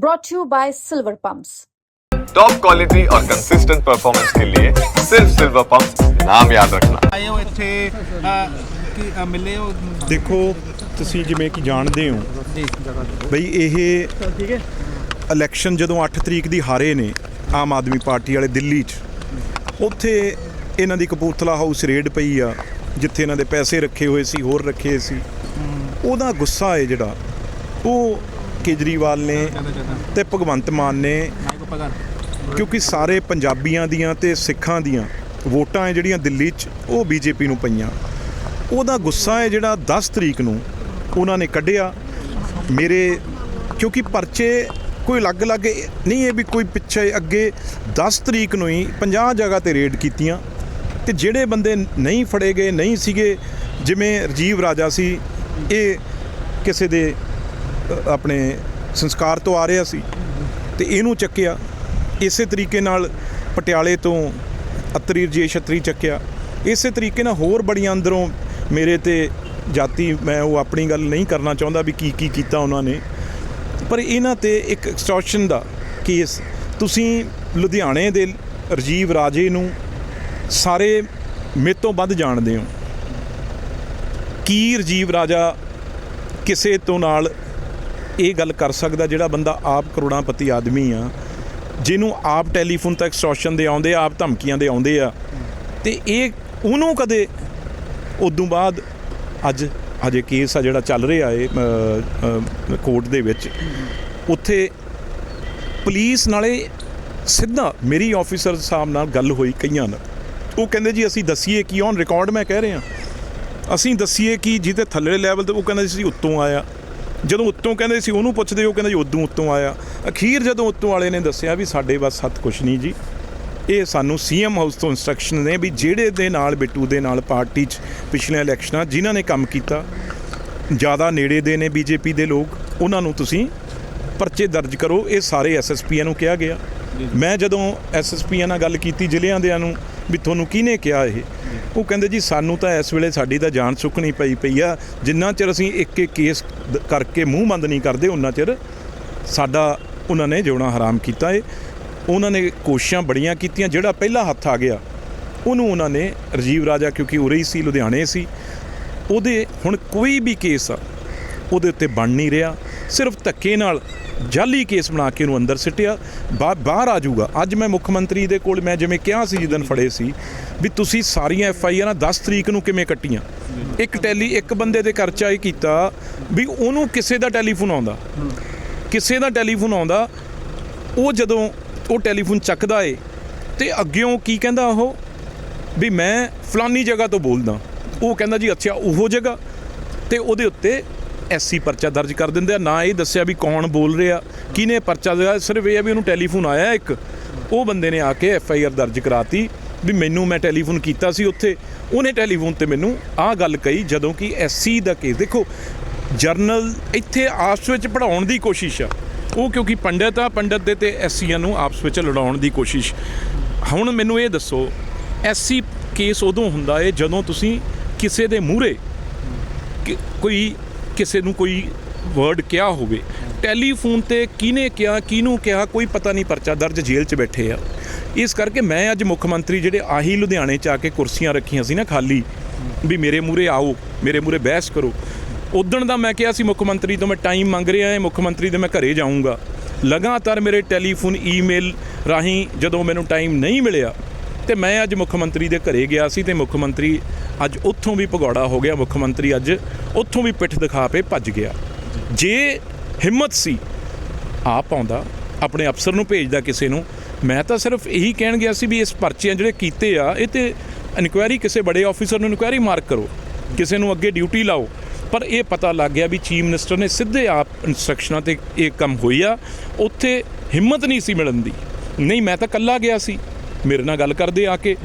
brought to you by Silver Pumps. Top quality और consistent performance के लिए सिर्फ सिल्वर पंप नाम याद रखना ਆਏ ਹੋ ਇੱਥੇ ਅ, ਕੀ ਅ, ਮਿਲੇ ਹੋ ਦੇਖੋ ਤੁਸੀਂ ਜਿਵੇਂ ਕਿ ਜਾਣਦੇ ਹੋ ਜੀ ਬਈ ਇਹ ਇਲੈਕਸ਼ਨ ਜਦੋਂ 8 ਤਰੀਕ ਦੀ ਹਾਰੇ ਨੇ ਆਮ ਆਦਮੀ ਪਾਰਟੀ ਵਾਲੇ ਦਿੱਲੀ 'ਚ ਉੱਥੇ ਇਹਨਾਂ ਦੀ ਕਪੂਰਥਲਾ ਹਾਊਸ ਰੇਡ ਪਈ ਆ ਜਿੱਥੇ ਇਹਨਾਂ ਦੇ ਪੈਸੇ ਰੱਖੇ ਹੋਏ ਸੀ ਹੋਰ ਰੱਖੇ ਸੀ ਉਹਦਾ ਗੁੱਸਾ ਹੈ ਜਿਹੜਾ ਉਹ ਕੇਜਰੀਵਾਲ ਨੇ ਜ਼ਿਆਦਾ ਤੇ ਭਗਵੰਤ ਮਾਨ ਨੇ ਕਿਉਂਕਿ ਸਾਰੇ ਪੰਜਾਬੀਆਂ ਦੀਆਂ ਤੇ ਸਿੱਖਾਂ ਦੀਆਂ ਵੋਟਾਂ ਹੈ ਜਿਹੜੀਆਂ ਦਿੱਲੀ 'ਚ ਉਹ ਬੀਜੇਪੀ ਨੂੰ ਪਈਆਂ। ਉਹਦਾ ਗੁੱਸਾ ਹੈ ਜਿਹੜਾ 10 ਤਰੀਕ ਨੂੰ ਉਹਨਾਂ ਨੇ ਕੱਢਿਆ। ਮੇਰੇ ਕਿਉਂਕਿ ਪਰਚੇ ਕੋਈ ਅਲੱਗ-ਅਲੱਗ ਨਹੀਂ ਹੈ ਵੀ ਕੋਈ ਪਿੱਛੇ ਅੱਗੇ 10 ਤਰੀਕ ਨੂੰ ਹੀ 50 ਜਗ੍ਹਾ ਤੇ ਰੇਡ ਕੀਤੀਆਂ। ਤੇ ਜਿਹੜੇ ਬੰਦੇ ਨਹੀਂ ਫੜੇ ਗਏ, ਨਹੀਂ ਸੀਗੇ, ਜਿਵੇਂ ਰਜੀਵ ਰਾਜਾ ਸੀ, ਇਹ ਕਿਸੇ ਦੇ ਆਪਣੇ ਸੰਸਕਾਰ ਤੋਂ ਆ ਰਿਹਾ ਸੀ ਤੇ ਇਹਨੂੰ ਚੱਕਿਆ। ਇਸੇ ਤਰੀਕੇ ਨਾਲ ਪਟਿਆਲੇ ਤੋਂ ਅਤਰੀ ਰਜੇਸ਼ ਅਤਰੀ ਚੱਕਿਆ। ਇਸੇ ਤਰੀਕੇ ਨਾਲ ਹੋਰ ਬੜੀਆਂ ਅੰਦਰੋਂ ਮੇਰੇ ਤੇ ਜਾਤੀ, ਮੈਂ ਉਹ ਆਪਣੀ ਗੱਲ ਨਹੀਂ ਕਰਨਾ ਚਾਹੁੰਦਾ ਵੀ ਕੀ ਕੀ ਕੀਤਾ ਉਹਨਾਂ ਨੇ। ਪਰ ਇਹਨਾਂ ਤੇ ਇੱਕ ਐਕਸਟੋਰਸ਼ਨ ਦਾ ਕੇਸ ਤੁਸੀਂ ਲੁਧਿਆਣੇ ਦੇ ਰਜੀਵ ਰਾਜੇ ਨੂੰ ਸਾਰੇ ਮੇ ਤੋਂ ਵੱਧ ਜਾਣਦੇ ਹੋ। ਕੀ ਰਜੀਵ ਰਾਜਾ ਕਿਸੇ ਤੋਂ ਨਾਲ ਇਹ ਗੱਲ ਕਰ ਸਕਦਾ ਜਿਹੜਾ ਬੰਦਾ ਆਪ ਕਰੋੜਾਪਤੀ ਆਦਮੀ ਆ ਜਿਹਨੂੰ ਆਪ ਟੈਲੀਫੋਨ ਤੱਕ ਐਕਸਟੋਰਸ਼ਨ ਦੇ ਆਉਂਦੇ ਆ, ਆਪ ਧਮਕੀਆਂ ਦੇ ਆਉਂਦੇ ਆ ਤੇ ਇਹ ਉਹਨੂੰ ਕਦੇ ਉਦੋਂ ਬਾਅਦ ਅੱਜ ਹਜੇ ਕੇਸ ਆ ਜਿਹੜਾ ਚੱਲ ਰਿਹਾ ਏ ਕੋਰਟ ਦੇ ਵਿੱਚ ਉੱਥੇ ਪੁਲਿਸ ਨਾਲੇ ਸਿੱਧਾ ਮੇਰੀ ਆਫੀਸਰ ਸਾਹਿਬ ਨਾਲ ਗੱਲ ਹੋਈ ਕਈਆਂ ਨਾਲ। ਉਹ ਕਹਿੰਦੇ ਜੀ ਅਸੀਂ ਦਸੀਏ ਕੀ ਔਨ ਰਿਕਾਰਡ ਮੈਂ ਕਹਿ ਰਿਹਾ। ਅਸੀਂ ਦਸੀਏ ਕਿ ਜਿਹਦੇ ਥੱਲੇ ਲੈਵਲ ਤੇ ਉਹ ਕਹਿੰਦਾ ਸੀ ਉੱਤੋਂ ਆਇਆ। ਜਦੋਂ ਉੱਤੋਂ ਕਹਿੰਦੇ ਸੀ ਉਹਨੂੰ ਪੁੱਛਦੇ ਉਹ ਕਹਿੰਦਾ ਜੀ ਉਦੋਂ ਉੱਤੋਂ ਆਇਆ। ਅਖੀਰ ਜਦੋਂ ਉੱਤੋਂ ਵਾਲੇ ਨੇ ਦੱਸਿਆ ਵੀ ਸਾਡੇ ਬਸ ਹੱਥ ਕੁਛ ਨਹੀਂ ਜੀ। ਇਹ ਸਾਨੂੰ ਸੀਐਮ ਹਾਊਸ ਤੋਂ ਇਨਸਟਰਕਸ਼ਨ ਨੇ ਵੀ ਜਿਹੜੇ ਦੇ ਨਾਲ ਬਿੱਟੂ ਦੇ ਨਾਲ ਪਾਰਟੀ 'ਚ ਪਿਛਲੇ ਇਲੈਕਸ਼ਨਾਂ ਜਿਨ੍ਹਾਂ ਨੇ ਕੰਮ ਕੀਤਾ ਜ਼ਿਆਦਾ ਨੇੜੇ ਦੇ ਨੇ ਬੀਜੇਪੀ ਦੇ ਲੋਕ ਉਹਨਾਂ ਨੂੰ ਤੁਸੀਂ ਪਰਚੇ ਦਰਜ ਕਰੋ। ਇਹ ਸਾਰੇ ਐਸਐਸਪੀਆਂ ਨੂੰ ਕਿਹਾ ਗਿਆ। ਮੈਂ ਜਦੋਂ ਐਸਐਸਪੀਆਂ ਨਾਲ ਗੱਲ ਕੀਤੀ ਜ਼ਿਲ੍ਹਿਆਂ ਦਿਆਂ ਨੂੰ ਵੀ ਤੁਹਾਨੂੰ ਕਿਹਨੇ ਕਿਹਾ ਇਹ? ਉਹ ਕਹਿੰਦੇ ਜੀ ਸਾਨੂੰ ਤਾਂ ਇਸ ਵੇਲੇ ਸਾਡੀ ਤਾਂ ਜਾਨ ਸੁੱਕਣੀ ਪਈ ਪਈ ਆ। ਜਿੰਨਾ ਚਿਰ ਅਸੀਂ ਇੱਕ ਇੱਕ ਕੇਸ ਕਰਕੇ ਮੂੰਹ ਬੰਦ ਨਹੀਂ ਕਰਦੇ ਉਹਨਾਂ ਚਿਰ ਸਾਡਾ ਉਹਨਾਂ ਨੇ ਜਿਉਣਾ ਹਰਾਮ ਕੀਤਾ ਏ। ਉਹਨਾਂ ਨੇ ਕੋਸ਼ਿਸ਼ਾਂ ਬੜੀਆਂ ਕੀਤੀਆਂ, ਜਿਹੜਾ ਪਹਿਲਾ ਹੱਥ ਆ ਗਿਆ, ਉਹਨੂੰ ਉਹਨਾਂ ਨੇ ਰਜੀਵ ਰਾਜਾ, ਕਿਉਂਕਿ ਉਰੇ ਹੀ ਸੀ, ਲੁਧਿਆਣੇ ਸੀ, ਉਹਦੇ ਹੁਣ ਕੋਈ ਵੀ ਕੇਸ ਆ, ਉਹਦੇ ਉੱਤੇ ਬਣ ਨਹੀਂ ਰਿਹਾ। ਸਿਰਫ ਧੱਕੇ ਨਾਲ ਜਾਲੀ ਕੇਸ ਬਣਾ ਕੇ ਉਹਨੂੰ ਅੰਦਰ ਸਿੱਟਿਆ, ਬਾ- ਬਾਹਰ ਆ ਜਾਊਗਾ। ਅੱਜ ਮੈਂ ਮੁੱਖ ਮੰਤਰੀ ਦੇ ਕੋਲ ਮੈਂ ਜਿਵੇਂ ਕਿਹਾ ਸੀ ਜਿੱਦਨ ਫੜੇ ਸੀ ਵੀ ਤੁਸੀਂ ਸਾਰੀਆਂ ਐਫ ਆਈ ਆਰਾਂ 10 ਤਰੀਕ ਨੂੰ ਕਿਵੇਂ ਕੱਟੀਆਂ? ਇੱਕ ਟੈਲੀ, ਇੱਕ ਬੰਦੇ ਦੇ ਖਰਚਾ ਇਹ ਕੀਤਾ ਵੀ ਉਹਨੂੰ ਕਿਸੇ ਦਾ ਟੈਲੀਫੋਨ ਆਉਂਦਾ। ਕਿਸੇ ਦਾ ਟੈਲੀਫੋਨ ਆਉਂਦਾ, ਉਹ ਜਦੋਂ ਉਹ ਟੈਲੀਫੋਨ ਚੱਕਦਾ ਏ, ਤੇ ਅੱਗਿਓਂ ਕੀ ਕਹਿੰਦਾ ਉਹ? ਵੀ ਮੈਂ ਫਲਾਨੀ ਜਗ੍ਹਾ ਤੋਂ ਬੋਲਦਾ। ਉਹ ਕਹਿੰਦਾ ਜੀ, ਅੱਛਾ, ਉਹ ਜਗ੍ਹਾ। ਤੇ ਉਹਦੇ ਉੱਤੇ ਐਸਸੀ ਪਰਚਾ ਦਰਜ ਕਰ ਦਿੰਦੇ ਆ। ਨਾ ਇਹ ਦੱਸਿਆ ਵੀ ਕੌਣ ਬੋਲ ਰਿਹਾ, ਕਿਹਨੇ ਪਰਚਾ ਦਿਆ। ਸਿਰਫ ਇਹ ਆ ਵੀ ਉਹਨੂੰ ਟੈਲੀਫੋਨ ਆਇਆ ਇੱਕ। ਉਹ ਬੰਦੇ ਨੇ ਆ ਕੇ ਐਫ ਆਈ ਆਰ ਦਰਜ ਕਰਾਤੀ ਵੀ ਮੈਨੂੰ ਮੈਂ ਟੈਲੀਫੋਨ ਕੀਤਾ ਸੀ ਉੱਥੇ। ਉਹਨੇ ਟੈਲੀਫੋਨ ਤੇ ਮੈਨੂੰ ਆਹ ਗੱਲ ਕਹੀ ਜਦੋਂ ਕਿ ਐਸਸੀ ਦਾ ਕੇਸ। ਦੇਖੋ, ਜਰਨਲ ਇੱਥੇ ਆਪਸ ਵਿੱਚ ਪੜਾਉਣ ਦੀ ਕੋਸ਼ਿਸ਼ ਆ। ਉਹ ਕਿਉਂਕਿ ਪੰਡਤ ਆ, ਪੰਡਤ ਦੇ ਤੇ ਐਸਸੀਆਂ ਨੂੰ ਆਪਸ ਵਿੱਚ ਲੜਾਉਣ ਦੀ ਕੋਸ਼ਿਸ਼। ਹੁਣ ਮੈਨੂੰ ਇਹ ਦੱਸੋ, ਐਸਸੀ ਕੇਸ ਉਦੋਂ ਹੁੰਦਾ ਏ ਜਦੋਂ ਤੁਸੀਂ ਕਿਸੇ ਦੇ ਮੂਹਰੇ ਕੋਈ ਕਿਸੇ ਨੂੰ ਕੋਈ ਵਰਡ ਕਿਹਾ ਹੋਵੇ। ਟੈਲੀਫੋਨ ਤੇ ਕਿਹਨੇ ਕਿਹਾ, ਕਿਹਨੂੰ ਕਿਹਾ, ਕੋਈ ਪਤਾ ਨਹੀਂ, ਪਰਚਾ ਦਰਜ ਜੇਲ੍ਹ 'ਚ ਬੈਠੇ ਆ। ਇਸ ਕਰਕੇ ਮੈਂ ਅੱਜ ਮੁੱਖ ਮੰਤਰੀ ਜਿਹੜੇ ਆਹੀ ਲੁਧਿਆਣੇ 'ਚ ਆ ਕੇ ਕੁਰਸੀਆਂ ਰੱਖੀਆਂ ਸੀ ਨਾ ਖਾਲੀ, ਵੀ ਮੇਰੇ ਮੂਹਰੇ ਆਓ, ਮੇਰੇ ਮੂਹਰੇ ਬਹਿਸ ਕਰੋ। ਉਦਣ ਦਾ ਮੈਂ ਕਿਹਾ ਸੀ ਮੁੱਖ ਮੰਤਰੀ ਤੋਂ, ਮੈਂ ਟਾਈਮ ਮੰਗ ਰਿਹਾ ਹਾਂ, ਮੁੱਖ ਮੰਤਰੀ ਦੇ ਮੈਂ ਘਰੇ ਜਾਊਂਗਾ। ਲਗਾਤਾਰ ਮੇਰੇ ਟੈਲੀਫੋਨ ਈਮੇਲ ਰਾਹੀਂ ਜਦੋਂ ਮੈਨੂੰ ਟਾਈਮ ਨਹੀਂ ਮਿਲਿਆ, ਤੇ ਮੈਂ ਅੱਜ ਮੁੱਖ ਮੰਤਰੀ ਦੇ ਘਰੇ ਗਿਆ ਸੀ ਤੇ ਮੁੱਖ ਮੰਤਰੀ ਅੱਜ ਉੱਥੋਂ ਵੀ ਭਗੌੜਾ ਹੋ ਗਿਆ, ਮੁੱਖ ਮੰਤਰੀ ਅੱਜ ਉੱਥੋਂ ਵੀ ਪਿੱਠ ਦਿਖਾ ਕੇ ਭੱਜ ਗਿਆ। ਜੇ ਹਿੰਮਤ ਸੀ ਆਪ ਆਉਂਦਾ, ਆਪਣੇ ਅਫਸਰ ਨੂੰ ਭੇਜਦਾ ਕਿਸੇ ਨੂੰ, ਮੈਂ ਤਾਂ ਸਿਰਫ ਇਹੀ ਕਹਿਣ ਗਿਆ ਸੀ ਵੀ ਇਸ ਪਰਚੇ ਜਿਹੜੇ ਕੀਤੇ ਆ, ਇਹ ਤੇ ਇਨਕੁਆਇਰੀ ਕਿਸੇ ਬੜੇ ਆਫੀਸਰ ਨੂੰ ਇਨਕੁਆਇਰੀ ਮਾਰਕ ਕਰੋ, ਕਿਸੇ ਨੂੰ ਅੱਗੇ ਡਿਊਟੀ ਲਾਓ। ਪਰ ਇਹ ਪਤਾ ਲੱਗ ਗਿਆ ਵੀ ਚੀਫ ਮਿਨਿਸਟਰ ਨੇ ਸਿੱਧੇ ਆਪ ਇਨਸਟਰਕਸ਼ਨਾਂ ਤੇ ਇਹ ਕੰਮ ਹੋਈ ਆ, ਉੱਥੇ ਹਿੰਮਤ ਨਹੀਂ ਸੀ ਮਿਲਣ ਦੀ। ਨਹੀਂ, ਮੈਂ ਤਾਂ ਕੱਲਾ ਗਿਆ ਸੀ। ਮੇਰੇ ਨਾਲ ਗੱਲ ਕਰਦੇ ਆ ਕੇ।